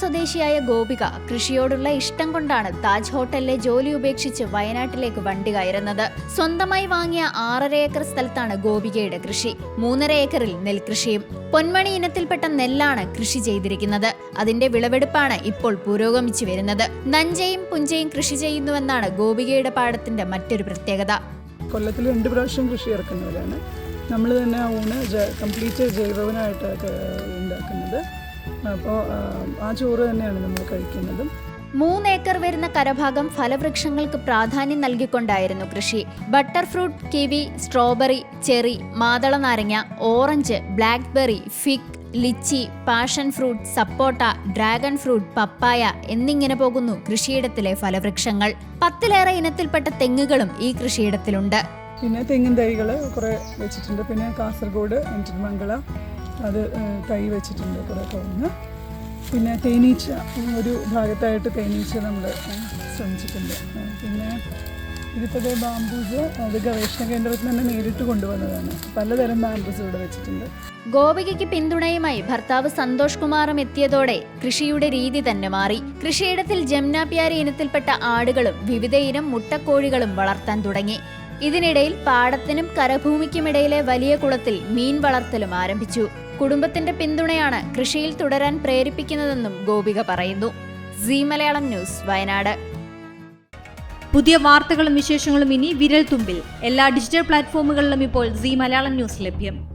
സ്വദേശിയായ ഗോപിക കൃഷിയോടുള്ള ഇഷ്ടം കൊണ്ടാണ് താജ് ഹോട്ടലിലെ ജോലി ഉപേക്ഷിച്ച് വയനാട്ടിലേക്ക് വണ്ടി കയറുന്നത്. സ്വന്തമായി വാങ്ങിയ ആറര ഏക്കർ സ്ഥലത്താണ് ഗോപികയുടെ കൃഷി. മൂന്നര ഏക്കറിൽ നെൽകൃഷിയും പൊന്മണി ഇനത്തിൽപ്പെട്ട നെല്ലാണ് കൃഷി ചെയ്തിരിക്കുന്നത്. അതിന്റെ വിളവെടുപ്പാണ് ഇപ്പോൾ പുരോഗമിച്ചു വരുന്നത്. നഞ്ചയും പുഞ്ചയും കൃഷി ചെയ്യുന്നുവെന്നാണ് ഗോപികയുടെ പാടത്തിന്റെ മറ്റൊരു പ്രത്യേകത. കൊല്ലത്തിൽ രണ്ട് പ്രാവശ്യം കൃഷി ഇറക്കുന്നവരാണ് നമ്മൾ തന്നെ ഊണ് കംപ്ലീറ്റ് ജൈവവനായിട്ടൊക്കെ ഉണ്ടാക്കുന്നത്. അപ്പോൾ ആ ചോറ് തന്നെയാണ് നമ്മൾ കഴിക്കുന്നതും. മൂന്നേക്കർ വരുന്ന കരഭാഗം ഫലവൃക്ഷങ്ങൾക്ക് പ്രാധാന്യം നൽകിക്കൊണ്ടായിരുന്നു കൃഷി. ബട്ടർഫ്രൂട്ട് കിവി സ്ട്രോബെറി ചെറി മാതള നാരങ്ങ orange blackberry fig litchi passion fruit sapota dragon fruit papaya എന്നിങ്ങനെ പോകുന്നു കൃഷിയിടത്തിലെ ഫലവൃക്ഷങ്ങൾ. പത്തിലേറെ ഇനത്തിൽപ്പെട്ട തെങ്ങുകളും ഈ കൃഷിയിടത്തിലുണ്ട്. പിന്നെ തെങ്ങിൻ തൈകൾ കുറേ വെച്ചിട്ടുണ്ട്. പിന്നെ കാസർഗോഡ് എന്റിമംഗള അത് തൈ വെച്ചിട്ടുണ്ട് കുറേ കുറഞ്ഞ് പിന്നെ തേനീച്ച ഒരു ഭാഗത്തായിട്ട് തേനീച്ച നമ്മൾ ശ്രമിച്ചിട്ടുണ്ട്. പിന്നെ ഇതിപ്പോൾ ബാംബൂസ് അത് ഗവേഷണ കേന്ദ്രത്തിൽ തന്നെ നേരിട്ട് കൊണ്ടുവന്നതാണ്. പലതരം ബാംബൂസ് ഇവിടെ വെച്ചിട്ടുണ്ട്. ഗോപികയ്ക്ക് പിന്തുണയുമായി ഭർത്താവ് സന്തോഷ് കുമാറും എത്തിയതോടെ കൃഷിയുടെ രീതി തന്നെ മാറി. കൃഷിയിടത്തിൽ ജംനാപ്യാരി ഇനത്തിൽപ്പെട്ട ആടുകളും വിവിധ ഇനം മുട്ടക്കോഴികളും വളർത്താൻ തുടങ്ങി. ഇതിനിടയിൽ പാടത്തിനും കരഭൂമിക്കുമിടയിലെ വലിയ കുളത്തിൽ മീൻ വളർത്തലും ആരംഭിച്ചു. കുടുംബത്തിന്റെ പിന്തുണയാണ് കൃഷിയിൽ തുടരാൻ പ്രേരിപ്പിക്കുന്നതെന്നും ഗോപിക പറയുന്നു. മലയാളം ന്യൂസ് വയനാട്. പുതിയ വാർത്തകളും വിശേഷങ്ങളും ഇനി വിരൽ തുമ്പിൽ എല്ലാ ഡിജിറ്റൽ പ്ലാറ്റ്ഫോമുകളിലും ഇപ്പോൾ സി മലയാളം ന്യൂസ് ലഭ്യം.